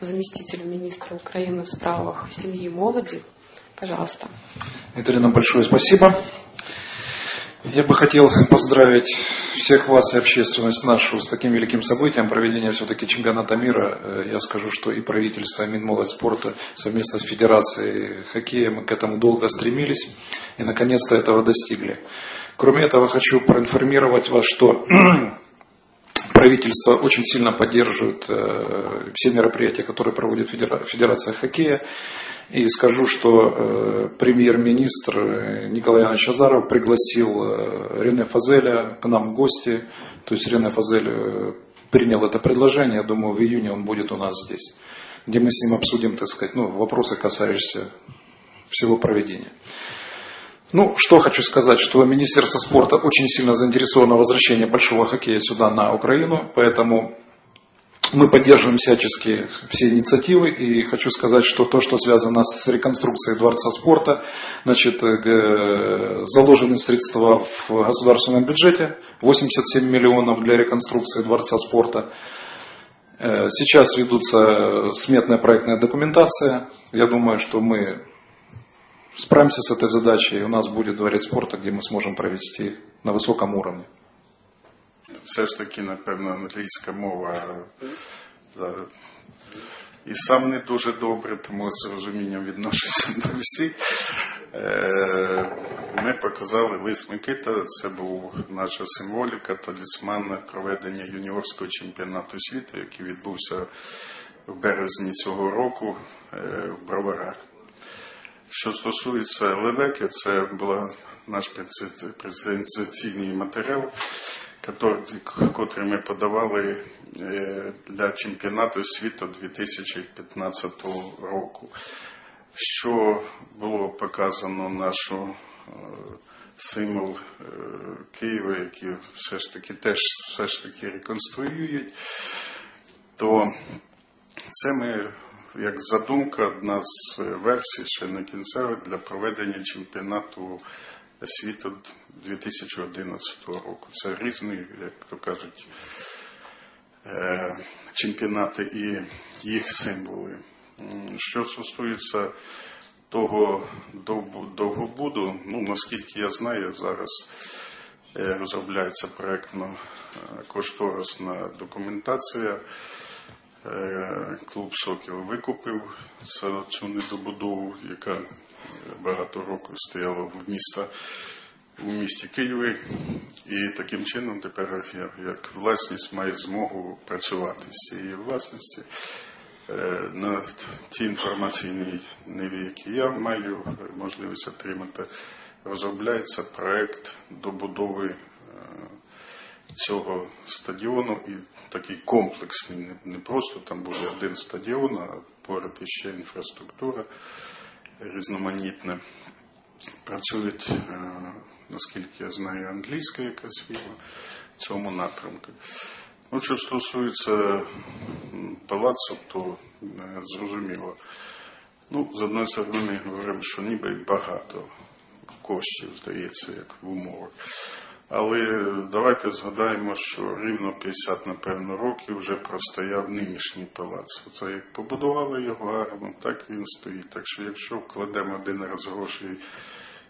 заместителю министра Украины в справах семьи и молоди. Пожалуйста. Виталина, большое спасибо. Я бы хотел поздравить всех вас и общественность нашу с таким великим событием, проведения все-таки чемпионата мира. Э, я скажу, что и правительство, и Минмолодь спорта совместно с Федерацией хоккея мы к этому долго стремились и наконец-то этого достигли. Кроме этого, хочу проинформировать вас, что правительство очень сильно поддерживает э, все мероприятия, которые проводит Федерация хоккея. И скажу, что э, премьер-министр Николай Иванович Азаров пригласил э, Рене Фазеля к нам в гости. То есть Рене Фазель принял это предложение. Я думаю, в июне он будет у нас здесь, где мы с ним обсудим, так сказать, ну, вопросы, касающиеся всего проведения. Ну, что хочу сказать, что Министерство спорта очень сильно заинтересовано в возвращении большого хоккея сюда, на Украину, поэтому мы поддерживаем всячески все инициативы и хочу сказать, что то, что связано с реконструкцией Дворца спорта, значит, э, заложены средства в государственном бюджете, 87 миллионов для реконструкции Дворца спорта. Э, сейчас ведутся сметная проектная документация. Я думаю, что мы справимся с этой задачей, и у нас будет дворец спорта, где мы сможем провести на високом уровне. Все ж таки, напевно, англійська мова. І сам не дуже добре, тому з розумінням відношуся до всіх. Ми показали лист Микита, це був наша символіка, талісман проведення юніорського чемпіонату світу, який відбувся в березні цього року в Броварах. Що стосується лелеки, це був наш презентаційний матеріал, який ми подавали для чемпіонату світу 2015 року. Що було показано нашу символ Києва, який все ж таки теж все ж таки реконструюють, то це ми як задумка одна з версій, ще не кінцева, для проведення чемпіонату світу 2011 року. Це різні, як то кажуть, чемпіонати і їх символи. Що стосується того довгобуду, ну наскільки я знаю, зараз розробляється проєктно кошторисна документація. Клуб Сокіл викупив цю недобудову, яка багато років стояла в міста у місті Києві, і таким чином тепер як власність має змогу працювати з цієї власності. На ті інформаційні ниві, які я маю можливість отримати, розробляється проект добудови цього стадіону і такий комплексний, не просто там буде один стадіон, а поряд іще інфраструктура різноманітна. Працюють, наскільки я знаю, англійська якась фірма в цьому напрямку. Ну, що стосується палацу, то зрозуміло. Ну, з одної сторони, ми говоримо, що ніби багато коштів, здається, як в умовах. Але давайте згадаємо, що рівно 50, напевно, років вже простояв нинішній палац. Це як побудували його гарно, так він стоїть. Так що якщо вкладемо один раз гроші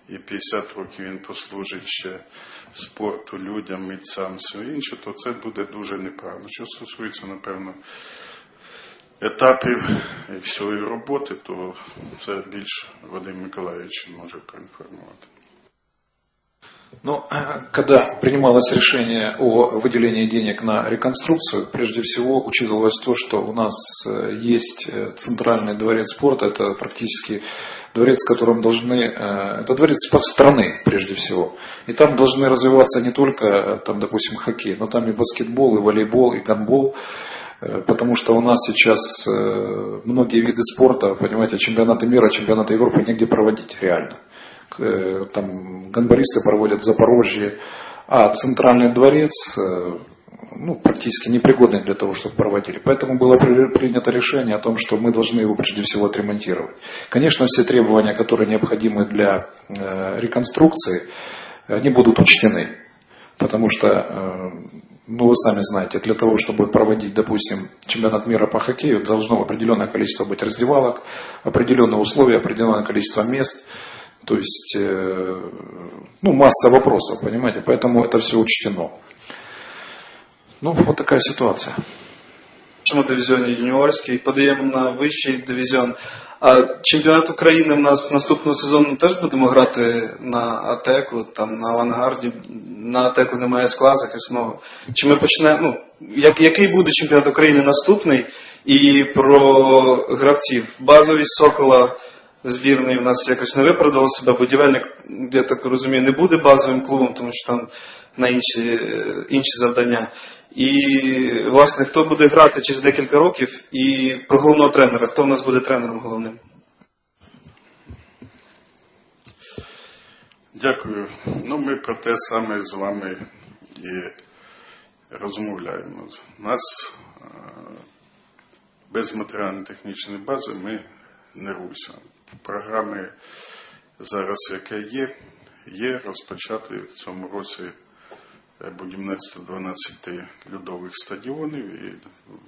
і 50 років він послужить ще спорту, людям, митцям, все інше, то це буде дуже неправильно. Що стосується, напевно, етапів всієї роботи, то це більш Вадим Миколаївич може проінформувати. Но когда принималось решение о выделении денег на реконструкцию, прежде всего учитывалось то, что у нас есть центральный дворец спорта, это практически дворец, в котором должны, это дворец страны прежде всего. И там должны развиваться не только, там, допустим, хоккей, но там и баскетбол, и волейбол, и гандбол. Потому что у нас сейчас многие виды спорта, понимаете, чемпионаты мира, чемпионаты Европы негде проводить реально там гонбористы проводят в Запорожье, а центральный дворец ну, практически непригодный для того, чтобы проводили. Поэтому было принято решение о том, что мы должны его прежде всего отремонтировать. Конечно, все требования, которые необходимы для реконструкции, они будут учтены. Потому что ну, вы сами знаете, для того, чтобы проводить, допустим, чемпионат мира по хоккею, должно определенное количество быть раздевалок, определенные условия, определенное количество мест. То есть, э, ну, масса вопросов, понимаете, поэтому это все учтено. Ну, вот такая ситуация. В нашому дивізіоні юніорський, подаємо на вищий дивізіон. А чемпіонат України в нас наступного сезону теж будемо грати на АТЕКу, там на авангарді. На АТЕКу немає скла захисного. Чи ми почнемо? Ну, як, який буде чемпіонат України наступний? І про гравців. Базовість Сокола збірної в нас якось не виправдала себе. Будівельник, я так розумію, не буде базовим клубом, тому що там на інші, е, інші завдання. І, власне, хто буде грати через декілька років, і про головного тренера, хто в нас буде тренером головним? Дякую. Ну, ми про те саме з вами і розмовляємо. Нас е, без матеріально-технічної бази ми не рухаємося. Програми зараз, яке є, є розпочати в цьому році е, будівництво 12 льодових стадіонів. І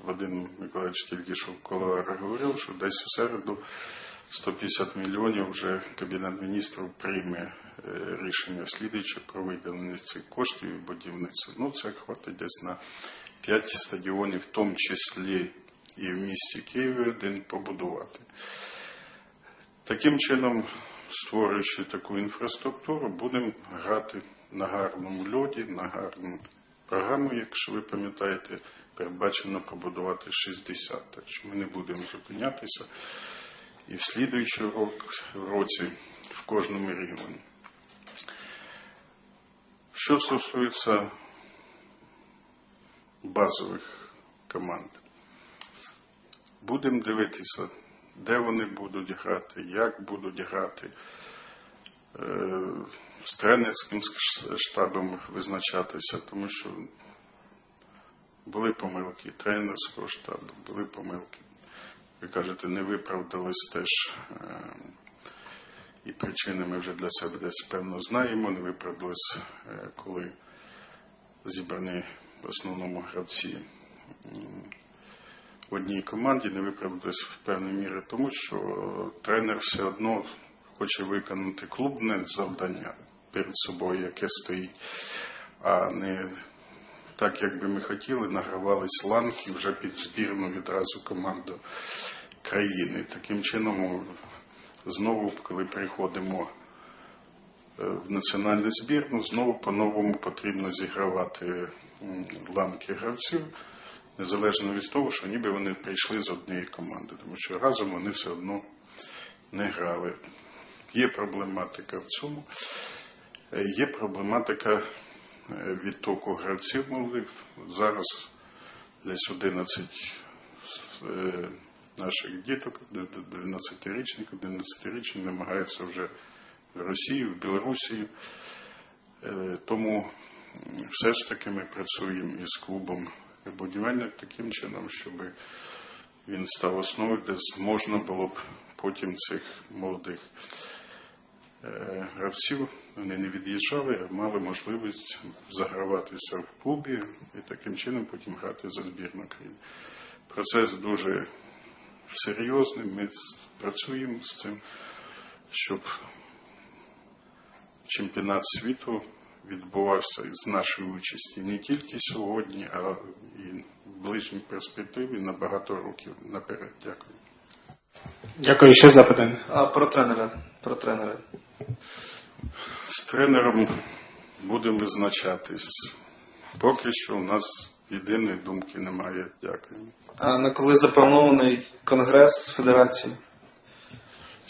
Вадим Миколаївич тільки що в Колоаре говорив, що десь у середу 150 мільйонів вже Кабінет міністрів прийме е, рішення слідуюче про виділення цих коштів і будівництво. Ну, це хватить десь на 5 стадіонів, в тому числі і в місті Києві один побудувати. Таким чином, створюючи таку інфраструктуру, будемо грати на гарному льоді, на гарну програму, якщо ви пам'ятаєте, передбачено побудувати 60. Так що ми не будемо зупинятися і в слідуючий році в кожному регіоні. Що стосується базових команд, будемо дивитися, де вони будуть грати, як будуть грати. Е, З тренерським штабом визначатися, тому що були помилки тренерського штабу, були помилки ви кажете, не виправдались теж, е, і причини ми вже для себе десь певно знаємо, не виправдались, е, коли зібрані в основному гравці в одній команді, не виправдались в певній мірі, тому що тренер все одно хоче виконати клубне завдання перед собою, яке стоїть, а не так, як би ми хотіли, награвались ланки вже під збірну відразу команду країни. Таким чином, знову, коли приходимо е, в національну збірну, знову по-новому потрібно зігравати ланки гравців, незалежно від того, що ніби вони прийшли з однієї команди, тому що разом вони все одно не грали. Є проблематика в цьому, Е, є проблематика е, відтоку гравців молодих. Зараз десь 11 е, наших діток, 12-річних, 11-річних намагаються вже в Росії, в Білорусі. Тому все ж таки ми працюємо із клубом будівельник таким чином, щоб він став основою, де можна було б потім цих молодих Е, гравців вони не від'їжджали, а мали можливість заграватися в клубі і таким чином потім грати за збірну країни. Процес дуже серйозний. Ми працюємо з цим, щоб чемпіонат світу відбувався з нашої участі не тільки сьогодні, а і в ближній перспективі на багато років наперед. Дякую. Дякую, ще запитання. А про тренера. Про тренера. З тренером будемо визначатись. Поки що у нас єдиної думки немає. Дякую. А на коли запланований конгрес Федерації?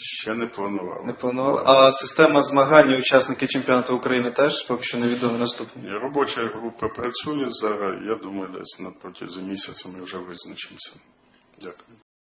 Ще не планували. Не планували. А система змагань учасники чемпіонату України теж поки що невідомо наступні. Робоча група працює зараз. Я думаю, десь на протязі місяця ми вже визначимося. Дякую.